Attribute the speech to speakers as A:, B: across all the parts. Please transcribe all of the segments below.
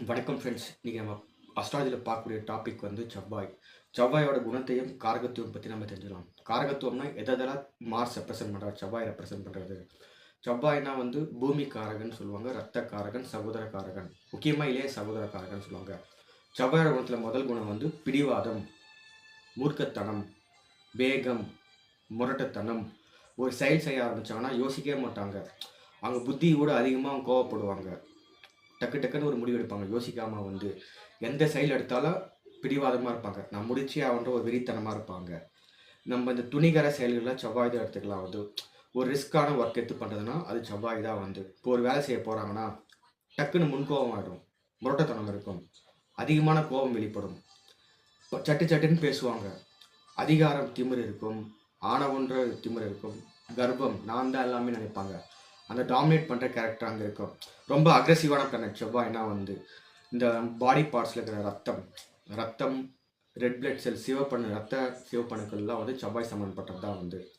A: வணக்கம் ஃப்ரெண்ட்ஸ் இன்றைக்கி நம்ம அஸ்ட்ராலஜியில் பார்க்கக்கூடிய டாபிக் வந்து செவ்வாய். செவ்வாயோட குணத்தையும் காரகத்துவம் பற்றி நம்ம தெரிஞ்சுக்கலாம். காரகத்துவம்னா எதெல்லாம் மார்ஸ் ரெப்ரசென்ட் பண்ணுறாரு செவ்வாய் ரெப்ரசென்ட் பண்ணுறது செவ்வாய்னா வந்து பூமி காரகன் சொல்லுவாங்க ரத்த காரகன் சகோதர காரகன். முக்கியமாக இளைய சகோதர காரகன் சொல்லுவாங்க. செவ்வாயோட குணத்தில் முதல் குணம் வந்து பிடிவாதம் மூர்க்கத்தனம் வேகம் முரட்டுத்தனம். ஒரு செயல் செய்ய ஆரம்பித்தாங்கன்னா யோசிக்கவே மாட்டாங்க. அவங்க புத்தி கூட அதிகமாக கோவப்படுவாங்க. டக்கு டக்குன்னு ஒரு முடிவு எடுப்பாங்க. யோசிக்காமல் வந்து எந்த செயல் எடுத்தாலும் பிடிவாதமாக இருப்பாங்க. நான் முடிச்சே ஆகன்ற ஒரு வெறித்தனமாக இருப்பாங்க. நம்ம இந்த துணிகர செயல்களில் செவ்வாய் தான் எடுத்துக்கலாம். வந்து ஒரு ரிஸ்க்கான ஒர்க் எடுத்து பண்ணுறதுன்னா அது செவ்வாய் தான் வந்து. இப்போ ஒரு வேலை செய்ய போகிறாங்கன்னா டக்குன்னு முன்கோபம் ஆகிடும் முரட்டத்தனம் இருக்கும். அதிகமான கோபம் வெளிப்படும். இப்போ சட்டு சட்டுன்னு பேசுவாங்க. அதிகாரம் திமிர் இருக்கும். ஆணவன்ற திமிர் இருக்கும். கர்ப்பம் நான் தான் எல்லாமே நினைப்பாங்க. அந்த டாமினேட் பண்ணுற கேரக்டர் அங்கே இருக்கும். ரொம்ப அக்ரெசிவான பிளானட் செவ்வாய்னா வந்து இந்த பாடி பார்ட்ஸில் இருக்கிற ரத்தம் ரத்தம் ரெட் பிளட் செல் சிவப்பணு ரத்த சிவப்பணுக்கள்லாம் வந்து செவ்வாய் சம்மந்தப்பட்டது தான் வந்து.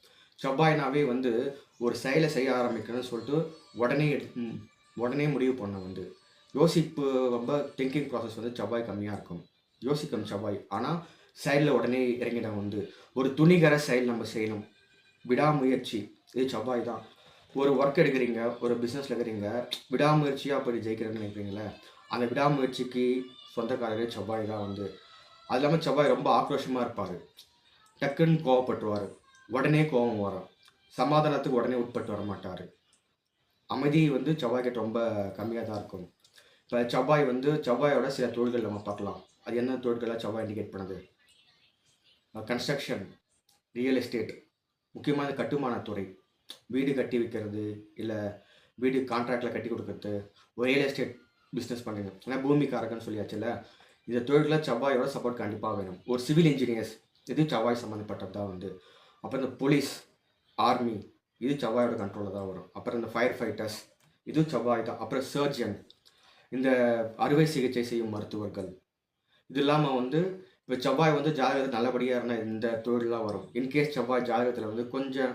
A: செவ்வாய்னாவே வந்து ஒரு செயலை செய்ய ஆரம்பிக்கணும்னு சொல்லிட்டு உடனே எடு- உடனே முடிவு பண்ண வந்து. யோசிப்பு ரொம்ப திங்கிங் ப்ராசஸ் வந்து செவ்வாய் கம்மியாக இருக்கும். யோசிக்கும் செவ்வாய். ஆனால் செயலில் உடனே இறங்கிட வந்து ஒரு துணிகர செயல் நம்ம செய்யணும். விடாமுயற்சி. இது செவ்வாய் தான் ஒரு ஒர்க் எடுக்கிறீங்க ஒரு பிஸ்னஸில் இருக்கிறீங்க விடாமுயற்சியாக போய் ஜெயிக்கிறேன்னு நினைக்கிறீங்களே அந்த விடாமுயற்சிக்கு சொந்தக்காரரே செவ்வாய் தான் வந்து. அது இல்லாமல் செவ்வாய் ரொம்ப ஆக்ரோஷமாக இருப்பார். டக்குன்னு கோவப்பட்டுருவார். உடனே கோபம் வரும். சமாதானத்துக்கு உடனே உட்பட்டு வர மாட்டார். அமைதி வந்து செவ்வாய்க்கிட்ட ரொம்ப கம்மியாக தான் இருக்கும். இப்போ செவ்வாய் வந்து செவ்வாயோட சில தொழில்கள் நம்ம பார்க்கலாம். அது என்ன தொழில்களாக செவ்வாய் இண்டிகேட் பண்ணுது? கன்ஸ்ட்ரக்ஷன் ரியல் எஸ்டேட் முக்கியமான கட்டுமானத்துறை. வீடு கட்டி விற்கிறது இல்லை வீடு கான்ட்ராக்டில் கட்டி கொடுக்கறது ஒரு ரியல் எஸ்டேட் பிஸ்னஸ் பண்ணுங்க. ஏன்னா பூமிக்காரகன்னு சொல்லியாச்சுல்ல இந்த தொழிலில் செவ்வாயோட சப்போர்ட் கண்டிப்பாக வேணும். ஒரு சிவில் இன்ஜினியர்ஸ் இது செவ்வாய் சம்மந்தப்பட்டது தான் வந்து. அப்புறம் இந்த போலீஸ் ஆர்மி இது செவ்வாயோட கண்ட்ரோலில் தான் வரும். அப்புறம் இந்த ஃபயர் ஃபைட்டர்ஸ் இது செவ்வாய் தான் அப்புறம் சர்ஜன் இந்த அறுவை சிகிச்சை செய்யும் மருத்துவர்கள். இது இல்லாமல் வந்து இப்போ செவ்வாய் வந்து ஜாதகத்தில் நல்லபடியாக இருந்தால் இந்த தொழிலெலாம் வரும். இன்கேஸ் செவ்வாய் ஜாதகத்தில் வந்து கொஞ்சம்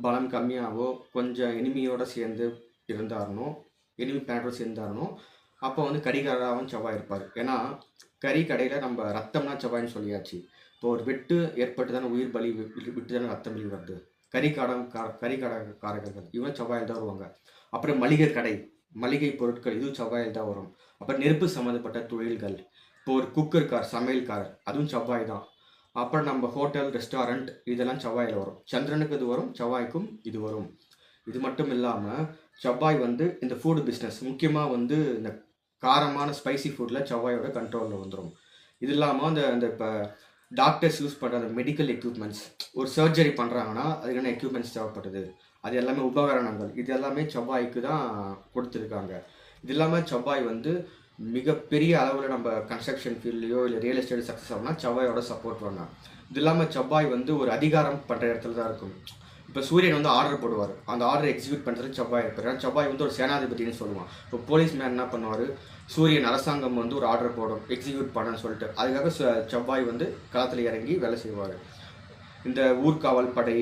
A: பலம் கம்மியாகவோ கொஞ்சம் எனிமியோடு சேர்ந்து இருந்தாரணும் எனிமி பிளானட்டோட சேர்ந்தாரணும் அப்போ வந்து கடிகாராவும் செவ்வாய் இருப்பார். ஏன்னா கறி கடையில் நம்ம ரத்தம்னா செவ்வாய்னு சொல்லியாச்சு. இப்போ ஒரு வெட்டு ஏற்பட்டு தானே உயிர் பலி வி- விட்டு தானே ரத்தம் பலி வருது. கறி கார கா கறி கடை காரகர்கள் இவங்க செவ்வாயில் தான் வருவாங்க. அப்புறம் மளிகை கடை மளிகை பொருட்கள் இதுவும் செவ்வாயில் தான் வரும். அப்புறம் நெருப்பு சம்மந்தப்பட்ட தொழில்கள் இப்போ ஒரு குக்கர் கார் சமையல்கார் அதுவும் செவ்வாய் தான். அப்புறம் நம்ம ஹோட்டல் ரெஸ்டாரண்ட் இதெல்லாம் செவ்வாயில் வரும். சந்திரனுக்கு இது வரும் செவ்வாய்க்கும் இது வரும். இது மட்டும் இல்லாமல் செவ்வாய் வந்து இந்த ஃபுட் பிஸ்னஸ் முக்கியமாக வந்து இந்த காரமான ஸ்பைசி ஃபுட்டில் செவ்வாயோட கண்ட்ரோலில் வந்துடும் இது இல்லாமல் அந்த அந்த இப்போ டாக்டர்ஸ் யூஸ் பண்ணுற அந்த மெடிக்கல் எக்யூப்மெண்ட்ஸ் ஒரு சர்ஜரி பண்ணுறாங்கன்னா அதுக்கான எக்யூப்மெண்ட்ஸ் தேவைப்படுது. அது எல்லாமே உபகரணங்கள் இது எல்லாமே செவ்வாய்க்கு தான் கொடுத்துருக்காங்க. இது இல்லாமல் செவ்வாய் வந்து மிகப்பெரிய அளவில் நம்ம கன்ஸ்ட்ரக்ஷன் ஃபீல்ட்லையோ இல்லை ரியல் எஸ்டேட் சக்ஸஸ் ஆகணும்னா செவ்வாயோட சப்போர்ட் பண்ணலாம் இது இல்லாமல் செவ்வாய் வந்து ஒரு அதிகாரம் பண்ணுற இடத்துல தான் இருக்கும். இப்போ சூரியன் வந்து ஆர்டர் போடுவார். அந்த ஆர்டர் எக்ஸிக்யூட் பண்ணுறது செவ்வாய் இருப்பார் ஏன்னா செவ்வாய் வந்து ஒரு சேனாதிபதினு சொல்லுவான். இப்போ போலீஸ் மேன் என்ன பண்ணுவார்? சூரியன் அரசாங்கம் வந்து ஒரு ஆர்டர் போடும் எக்ஸிக்யூட் பண்ணன்னு சொல்லிட்டு. அதுக்காக செவ்வாய் வந்து களத்தில் இறங்கி வேலை செய்வார். இந்த ஊர்காவல் படை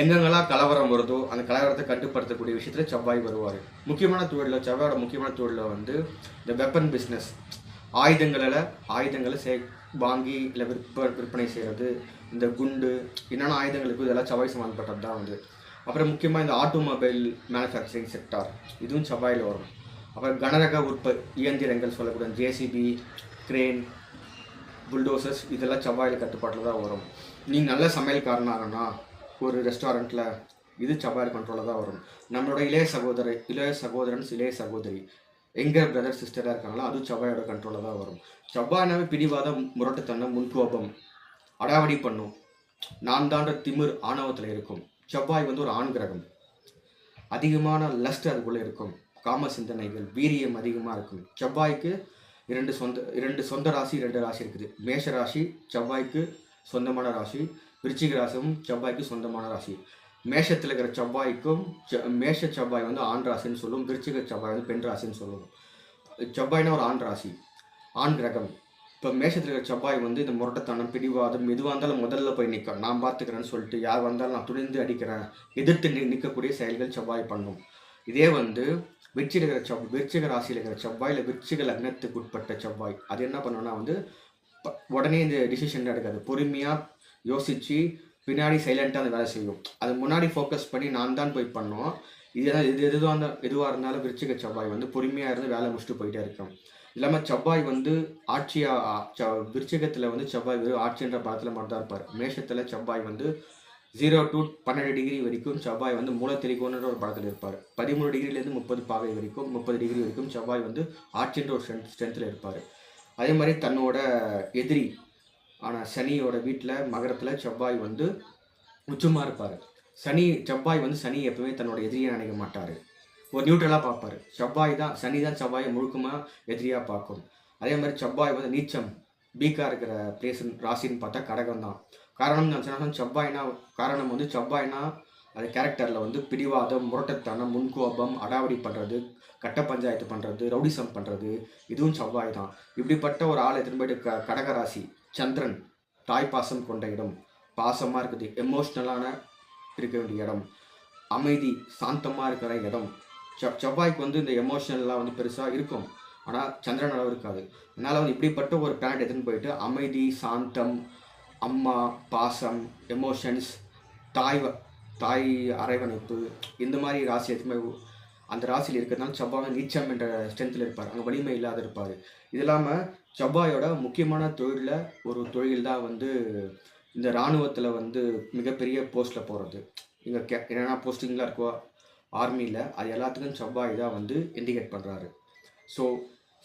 A: எங்கெங்கெல்லாம் கலவரம் வருதோ அந்த கலவரத்தை கட்டுப்படுத்தக்கூடிய விஷயத்தில் செவ்வாய் வருவார். முக்கியமான தொழிலில் செவ்வாயோட முக்கியமான தொழிலில் வந்து இந்த வெப்பன் பிஸ்னஸ் ஆயுதங்களில் ஆயுதங்களை சே வாங்கி இல்லை விற்ப விற்பனை செய்கிறது இந்த குண்டு என்னென்ன ஆயுதங்களுக்கு இதெல்லாம் செவ்வாய் சம்மந்தப்பட்டது தான் வந்து. அப்புறம் முக்கியமாக இந்த ஆட்டோமொபைல் மேனுஃபேக்சரிங் செக்டார் இதுவும் செவ்வாயில் வரும். அப்புறம் கனரக உற்ப இயந்திரங்கள் சொல்லக்கூடிய ஜேசிபி கிரேன் புல்டோசர்ஸ் இதெல்லாம் செவ்வாயில் கட்டுப்பாட்டில் தான் வரும். நீங்கள் நல்ல சமையல்காரனாகனா ஒரு ரெஸ்டாரண்ட்டில் இது செவ்வாய் கண்ட்ரோலில் தான் வரும். நம்மளோட இளைய சகோதரி இளைய சகோதரன் இளைய சகோதரி. எங்கள் பிரதர் சிஸ்டராக இருக்காங்களோ அதுவும் செவ்வாயோட கண்ட்ரோலில் தான் வரும். செவ்வாய்னாவே பிடிவாதம் முரட்டுத்தனம் முன்கோபம் அடாவடி பண்ணும். நான் தாண்ட திமிர் ஆணவத்தில் இருக்கும். செவ்வாய் வந்து ஒரு ஆண் கிரகம். அதிகமான லஸ்ட் அதுக்குள்ளே இருக்கும். காம சிந்தனைகள் வீரியம் அதிகமாக இருக்கும். செவ்வாய்க்கு இரண்டு சொந்த இரண்டு சொந்த ராசி ரெண்டு ராசி இருக்குது. மேஷ ராசி செவ்வாய்க்கு சொந்தமான ராசி விருச்சிக ராசியும் செவ்வாய்க்கு சொந்தமான ராசி. மேஷத்தில் இருக்கிற செவ்வாய்க்கும் மேஷ செவ்வாய் வந்து ஆண் ராசின்னு சொல்லும் விருச்சிக செவ்வாய் வந்து பெண் ராசின்னு சொல்லுவோம் செவ்வாய்னா ஒரு ஆண் ராசி ஆண் கிரகம். இப்போ மேஷத்தில் இருக்கிற செவ்வாய் வந்து இந்த முரட்டத்தனம் பிடிவாதம் எதுவாக இருந்தாலும் முதல்ல போய் நிற்கும் நான் பார்த்துக்கிறேன்னு சொல்லிட்டு யார் வந்தாலும் நான் துணிந்து அடிக்கிறேன் எதிர்த்து நிற்கக்கூடிய செயல்கள் செவ்வாய் பண்ணும். இதே வந்து விருச்சிக இருக்கிற செவ் விருச்சிக ராசியில் இருக்கிற செவ்வாய் இல்லை விருச்சிக லக்னத்துக்கு உட்பட்ட செவ்வாய். அது என்ன பண்ணுன்னா வந்து உடனே இந்த டிசிஷன் எடுக்காது. பொறுமையாக யோசித்து பின்னாடி சைலண்ட்டாக அந்த வேலை செய்யும். அது முன்னாடி ஃபோக்கஸ் பண்ணி நான் தான் போய் பண்ணோம். இது எதாவது- இது எதுவாக இருந்தால் எதுவாக இருந்தாலும் விருச்சிக செவ்வாய் வந்து பொறுமையாக இருந்து வேலை முடிச்சுட்டு போயிட்டே இருக்கும். இல்லாமல் செவ்வாய் வந்து ஆட்சியாக விருச்சிகத்தில் வந்து செவ்வாய் வெறும் ஆட்சின்ற படத்தில் மட்டும்தான் இருப்பார். மேஷத்தில் செவ்வாய் வந்து ஜீரோ டு பன்னெண்டு டிகிரி வரைக்கும் செவ்வாய் வந்து மூலத்திரிகோன்ற ஒரு படத்தில் இருப்பார். பதிமூணு டிகிரிலேருந்து முப்பது பாகை வரைக்கும் முப்பது டிகிரி வரைக்கும் செவ்வாய் வந்து ஆட்சின்ற ஒரு ஸ்ட்ரென்த் ஸ்ட்ரென்த்தில் இருப்பார். அதே மாதிரி தன்னோட எதிரி ஆனால் சனியோட வீட்டில் மகரத்தில் செவ்வாய் வந்து உச்சமாக இருப்பார். சனி செவ்வாய் வந்து சனி எப்பவுமே தன்னோட எதிரியை நினைக்க மாட்டார். ஒரு நியூட்ரலாக பார்ப்பார். செவ்வாய் தான் சனி தான் செவ்வாயை முழுக்கமாக எதிரியாக பார்க்கும். அதே மாதிரி செவ்வாய் வந்து நீச்சம் பீக்காக இருக்கிற பிளேஸ் ராசின்னு பார்த்தா கடகம் தான். காரணம் நான் சொன்னா செவ்வாய்னா காரணம் வந்து செவ்வாய்னா அது கேரக்டரில் வந்து பிடிவாதம் முரட்டத்தனம் முன்கோபம் அடாவடி பண்ணுறது கட்ட பஞ்சாயத்து பண்ணுறது ரவுடிசம் பண்ணுறது இதுவும் செவ்வாய் தான். இப்படிப்பட்ட ஒரு ஆளை திரும்பிட்டு க கடகராசி சந்திரன் தாய் பாசம் கொண்ட இடம். பாசமாக இருக்குது எமோஷ்னலான இருக்க வேண்டிய இடம். அமைதி சாந்தமாக இருக்கிற இடம். செவ் செவ்வாய்க்கு வந்து இந்த எமோஷனல்லாம் வந்து பெருசாக இருக்கும். ஆனால் சந்திரன் அளவு இருக்காது. அதனால் வந்து இப்படிப்பட்ட ஒரு பிளானட் எடுத்துன்னு போயிட்டு அமைதி சாந்தம் அம்மா பாசம் எமோஷன்ஸ் தாய் தாய் அரைவணைப்பு இந்த மாதிரி ராசி எதுவுமே அந்த ராசியில் இருக்கிறதுனால செவ்வாய் நீச்சம் என்ற ஸ்ட்ரென்த்தில் இருப்பார். அங்கே வலிமை இல்லாத இருப்பார். இது இல்லாமல் செவ்வாயோட முக்கியமான தொழிலில் ஒரு தொழில் தான் வந்து இந்த இராணுவத்தில் வந்து மிகப்பெரிய போஸ்ட்டில் போகிறது இங்கே கே என்னென்ன போஸ்டிங்லாம் இருக்கோ ஆர்மியில் அது எல்லாத்துக்கும் செவ்வாய் தான் வந்து இண்டிகேட் பண்ணுறாரு ஸோ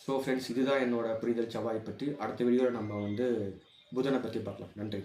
A: ஸோ ஃப்ரெண்ட்ஸ் இதுதான் என்னோட புரிதல் செவ்வாய் பற்றி அடுத்த வீடியோவில் நம்ம வந்து புதனை பற்றி பார்க்கலாம். நன்றி.